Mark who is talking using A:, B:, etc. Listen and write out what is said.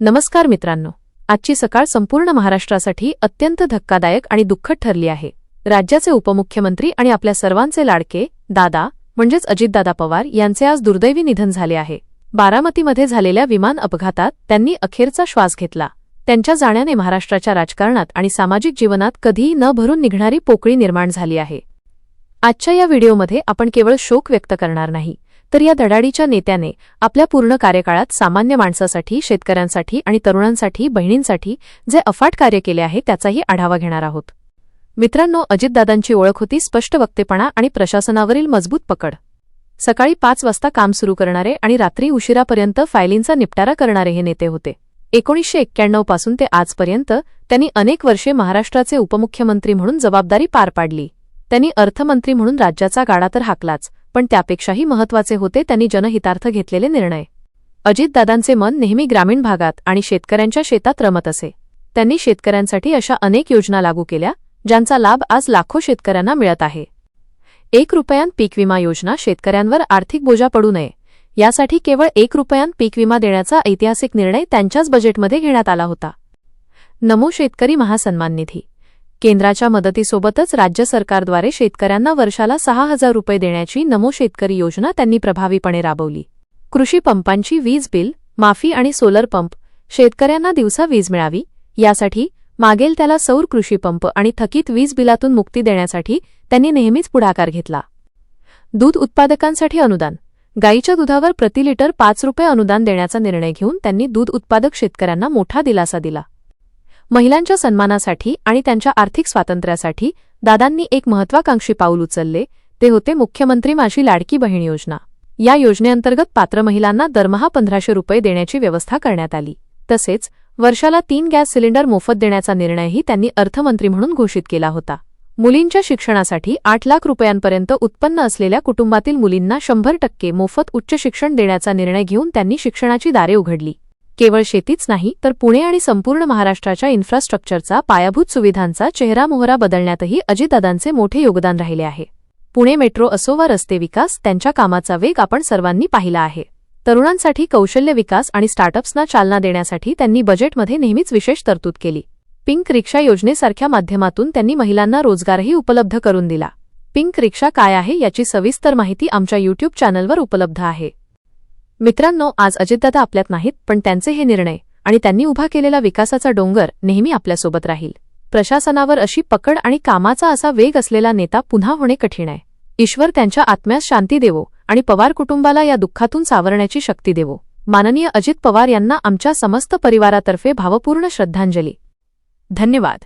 A: नमस्कार मित्रांनो. आजची सकाळ संपूर्ण महाराष्ट्रासाठी अत्यंत धक्कादायक आणि दुःखद ठरली आहे. राज्याचे उपमुख्यमंत्री आणि आपल्या सर्वांचे लाडके दादा म्हणजेच अजितदादा पवार यांचे आज दुर्दैवी निधन झाले आहे. बारामतीमध्ये झालेल्या विमान अपघातात त्यांनी अखेरचा श्वास घेतला. त्यांच्या जाण्याने महाराष्ट्राच्या राजकारणात आणि सामाजिक जीवनात कधीही न भरून निघणारी पोकळी निर्माण झाली आहे. आजच्या या व्हिडिओमध्ये आपण केवळ शोक व्यक्त करणार नाही तर या धडाडीच्या नेत्याने आपल्या पूर्ण कार्यकाळात सामान्य माणसासाठी शेतकऱ्यांसाठी आणि तरुणांसाठी बहिणींसाठी जे अफाट कार्य केले आहे त्याचाही आढावा घेणार आहोत. मित्रांनो अजितदादांची ओळख होती स्पष्ट वक्तेपणा आणि प्रशासनावरील मजबूत पकड. सकाळी पाच वाजता काम सुरू करणारे आणि रात्री उशिरापर्यंत फायलींचा निपटारा करणारे हे नेते होते. एकोणीसशे एक्क्याण्णवपासून ते आजपर्यंत त्यांनी अनेक वर्षे महाराष्ट्राचे उपमुख्यमंत्री म्हणून जबाबदारी पार पाडली. त्यांनी अर्थमंत्री म्हणून राज्याचा गाडा तर हाकलाच पण त्यापेक्षाही महत्त्वाचे होते त्यांनी जनहितार्थ घेतलेले निर्णय. अजितदादांचे मन नेहमी ग्रामीण भागात आणि शेतकऱ्यांच्या शेतात रमत असे. त्यांनी शेतकऱ्यांसाठी अशा अनेक योजना लागू केल्या ज्यांचा लाभ आज लाखो शेतकऱ्यांना मिळत आहे. एक रुपयान पीक विमा योजना शेतकऱ्यांवर आर्थिक बोजा पडू नये. यासाठी केवळ एक रुपयान पीक विमा देण्याचा ऐतिहासिक निर्णय त्यांच्याच बजेटमध्ये घेण्यात आला होता. नमो शेतकरी महासन्मान निधी केंद्राच्या मदतीसोबतच राज्य सरकारद्वारे शेतकऱ्यांना वर्षाला सहा हजार रुपये देण्याची नमो शेतकरी योजना त्यांनी प्रभावीपणे राबवली. कृषी पंपांची वीज बिल माफी आणि सोलर पंप शेतकऱ्यांना दिवसा वीज मिळावी यासाठी मागेल त्याला सौर कृषी पंप आणि थकीत वीज बिलातून मुक्ती देण्यासाठी त्यांनी नेहमीच पुढाकार घेतला. दूध उत्पादकांसाठी अनुदान. गाईच्या दुधावर प्रति लिटर पाच रुपये अनुदान देण्याचा निर्णय घेऊन त्यांनी दूध उत्पादक शेतकऱ्यांना मोठा दिलासा दिला. महिलांच्या सन्मानासाठी आणि त्यांच्या आर्थिक स्वातंत्र्यासाठी दादांनी एक महत्वाकांक्षी पाऊल उचलले. ते होते मुख्यमंत्री माझी लाडकी बहीण योजना. या योजनेअंतर्गत पात्र महिलांना दरमहा पंधराशे रुपये देण्याची व्यवस्था करण्यात आली. तसेच वर्षाला तीन गॅस सिलेंडर मोफत देण्याचा निर्णयही त्यांनी अर्थमंत्री म्हणून घोषित केला होता. मुलींच्या शिक्षणासाठी आठ लाख रुपयांपर्यंत उत्पन्न असलेल्या कुटुंबातील मुलींना शंभर टक्के मोफत उच्च शिक्षण देण्याचा निर्णय घेऊन त्यांनी शिक्षणाची दारे उघडली. केवळ शेतीच नाही तर पुणे आणि संपूर्ण महाराष्ट्राच्या इन्फ्रास्ट्रक्चरचा पायाभूत सुविधांचा चेहरामोहरा बदलण्यातही अजितदादांचे मोठे योगदान राहिले आहे. पुणे मेट्रो असो वा रस्ते विकास त्यांच्या कामाचा वेग आपण सर्वांनी पाहिला आहे. तरुणांसाठी कौशल्य विकास आणि स्टार्टअप्सना चालना देण्यासाठी त्यांनी बजेटमध्ये नेहमीच विशेष तरतूद केली. पिंक रिक्षा योजनेसारख्या माध्यमातून त्यांनी महिलांना रोजगारही उपलब्ध करून दिला. पिंक रिक्षा काय आहे याची सविस्तर माहिती आमच्या यूट्यूब चॅनलवर उपलब्ध आहे. मित्रांनो आज अजितदादा आपल्यात नाहीत पण त्यांचे हे निर्णय आणि त्यांनी उभा केलेला विकासाचा डोंगर नेहमी आपल्यासोबत राहील. प्रशासनावर अशी पकड आणि कामाचा असा वेग असलेला नेता पुन्हा होणे कठीण आहे. ईश्वर त्यांच्या आत्म्यास शांती देवो आणि पवार कुटुंबाला या दुःखातून सावरण्याची शक्ती देवो. माननीय अजित पवार यांना आमच्या समस्त परिवारातर्फे भावपूर्ण श्रद्धांजली. धन्यवाद.